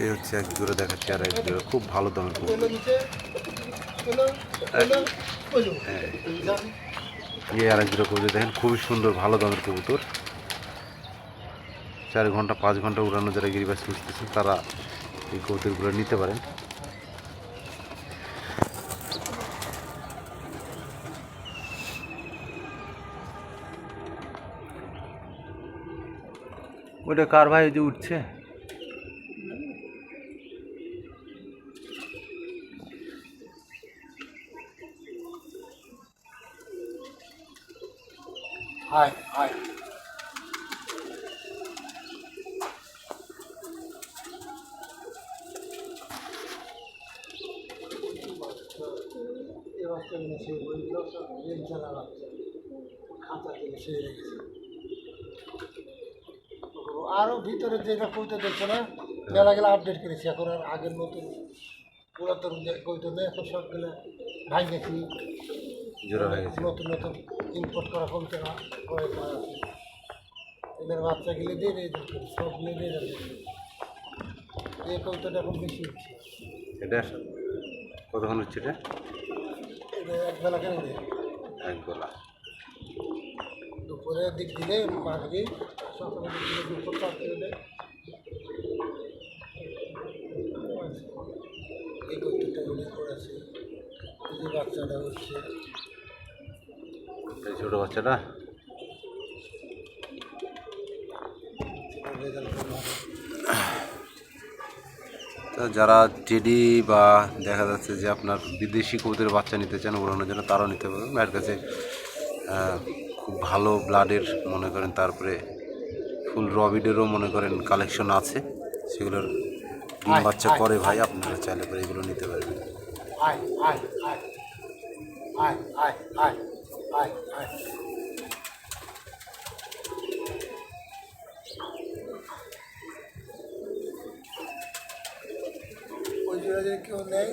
এই হচ্ছে এক জোড়া দেখাচ্ছি আর এক জোড়া। খুব ভালো দামের এই আর এক জোড়া কবুতর দেখেন, খুবই সুন্দর, ভালো দামের কবুতর চার ঘণ্টা, পাঁচ ঘণ্টা উড়ানো যারা গিরিবাস খুঁজতেছেন তারা এই কবুতরগুলো নিতে পারেন। ওইটা কার ভাই যে উঠছে? হাই হাই এবার তো খাতা থেকে সেই রেখেছে আরও ভিতরে যেটা কবিতা দেখছ না মেলা গেলে আপডেট করেছি। এখন আর আগের নতুন পুরাতন যে কইতে নেই এখন সবগুলো ভাই গেছি। নতুন নতুন ইম্পোর্ট করা কমতে না করে আছে এদের বাচ্চাগুলি দিয়ে দিয়ে দিচ্ছে সবগুলি দিয়ে যাচ্ছে এই কবিতাটা এখন বেশি হচ্ছে। এটা কতক্ষণ হচ্ছে এটা? এটা একবেলা কেন দেয়? এক বেলা দুপুরের দিক দিলে মাঝরি ছোটো বাচ্চাটা? যারা টেডি বা দেখা যাচ্ছে যে আপনার বিদেশি কবুতরের বাচ্চা নিতে চান উড়ানোর জন্য তারাও নিতে পারবেন। ভাইয়ের কাছে খুব ভালো ব্লাডের মনে করেন, তারপরে ফুল রবিডেরও মনে করেন কালেকশন আছে। সেগুলোর বাচ্চা করে ভাই আপনারা চাইলে করে এগুলো নিতে পারবেন। ওই জোড়া যদি কেউ নেই